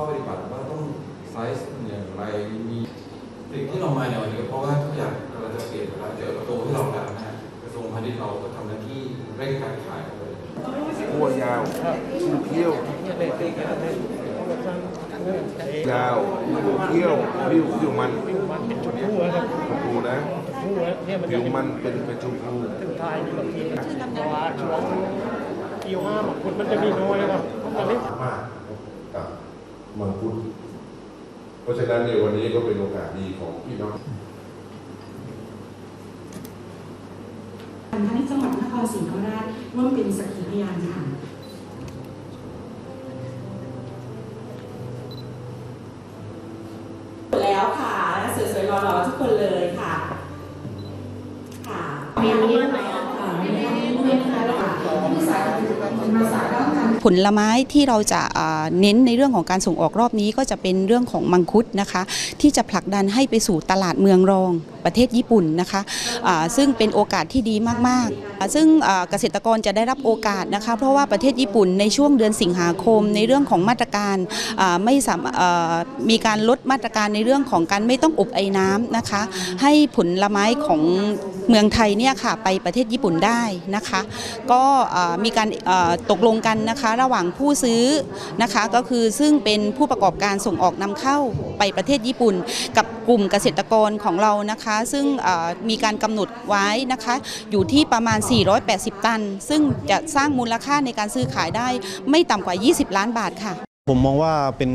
ข้อปฏิบัติว่าต้องไซส์อย่างไรมีสิ่งที่เรามาในวันนี้ก็เพราะว่าทุกอย่างกำลังจะเปลี่ยนไปแล้วเดี๋ยวประตูที่เราดันนะกระทรวงพาณิชย์เราก็ทำหน้าที่เร่งการขายเอาไว้ขั้วยาวชูเขี้ยวยาวชูเขี้ยวผิวผิวมันมันเป็นชมพูอะครับชมพูนะชมพูอะเนี่ยมันผิวมันเป็นเป็นชมพูถึงทายมีบางทีเพราะว่าช่วงคิวห้าบางคนมันจะมีน้อยครับตอนนี้ มากกับมังคุดเพราะฉะนั้นในวันนี้ก็เป็นโอกาสดีของพี่น้องทางจังหวัดนครศรีธรรมราชร่วมเป็นสักขีพยานค่ะแล้วค่ะสวยๆหล่อๆทุกคนเลยค่ะ ค่ะมีนี้ค่ะมีนี้นะคะแล้วค่ะที่สายมาสายด้านการ ผลไม้ที่เราจะเน้นในเรื่องของการส่งออกรอบนี้ก็จะเป็นเรื่องของมังคุดนะคะ ที่จะผลักดันให้ไปสู่ตลาดเมืองรองประเทศญี่ปุ่นนะคะอ่าซึ่งเป็นโอกาสที่ดีมากๆ ซึ่งเกษตรกรจะได้รับโอกาสนะคะ เพราะว่าประเทศญี่ปุ่นในช่วงเดือนสิงหาคม ในเรื่องของมาตรการไม่สามมีการลดมาตรการในเรื่องของการไม่ต้องอบไอ้น้ำนะคะ ให้ผลไม้ของ เมืองไทยเนี่ยค่ะไปประเทศญี่ปุ่นได้นะคะ ก็มีการตกลงกันนะคะระหว่างผู้ซื้อนะคะก็คือซึ่งเป็นผู้ประกอบการส่งออกนำเข้าไปประเทศญี่ปุ่น กับกลุ่มเกษตรกรของเรานะคะ ซึ่งมีการกำหนดไว้นะคะอยู่ที่ประมาณ 480 ตัน ซึ่งจะสร้างมูลค่าในการซื้อขายได้ไม่ต่ำกว่า 20 ล้านบาทค่ะผมมองว่าเป็น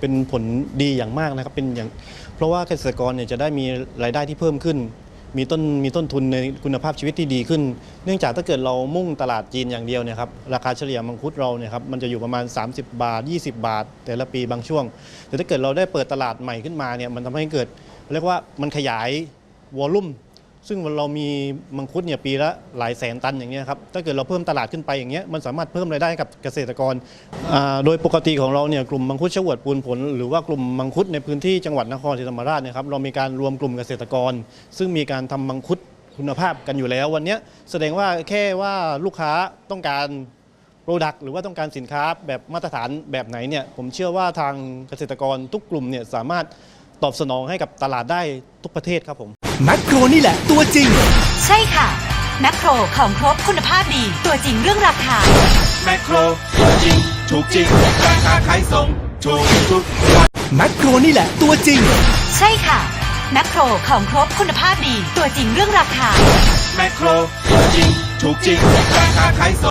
เป็นผลดีอย่างมากนะครับเป็นอย่างเพราะว่าเกษตรกรเนี่ยจะได้มีรายได้ที่เพิ่มขึ้น มีต้นมีต้นทุนในคุณภาพชีวิตที่ดีขึ้น เนื่องจากถ้าเกิดเรามุ่งตลาดจีนอย่างเดียวเนี่ยครับราคาเฉลี่ยมังคุดเราเนี่ยครับมันจะอยู่ประมาณ 30 บาท 20 บาท แต่ละปีบางช่วง แต่ถ้าเกิดเราได้เปิดตลาดใหม่ขึ้นมาเนี่ยมันทำให้เกิดเรียกว่ามันขยายวอลลุ่ม ซึ่งเรามีมังคุดเนี่ยปีละหลายแสนตันอย่างเงี้ยครับ ถ้าเกิดเราเพิ่มตลาดขึ้นไปอย่างเงี้ย มันสามารถเพิ่มรายได้กับเกษตรกร โดยปกติของเราเนี่ยกลุ่มมังคุดชวดปูนผล หรือว่ากลุ่มมังคุดในพื้นที่จังหวัดนครศรีธรรมราชเนี่ยครับ เรามีการรวมกลุ่มเกษตรกร ซึ่งมีการทำมังคุดคุณภาพกันอยู่แล้ววันนี้แสดงว่าแค่ว่าลูกค้าต้องการโปรดักต์หรือว่าต้องการสินค้าแบบมาตรฐานแบบไหนเนี่ยผมเชื่อว่าทางเกษตรกรทุกกลุ่มเนี่ยสามารถตอบสนองให้กับตลาดได้ทุกประเทศครับผม แมคโครนี่แหละตัวจริง ใช่ค่ะ แมคโครของครบคุณภาพดี ตัวจริงเรื่องราคา แมคโครตัวจริง ถูกจริงราคาขายส่งถูกทุกวันแมคโครนี่แหละตัวจริง ใช่ค่ะ แมคโครของครบคุณภาพดี ตัวจริงเรื่องราคา แมคโครตัวจริง ถูกจริงราคาขายส่ง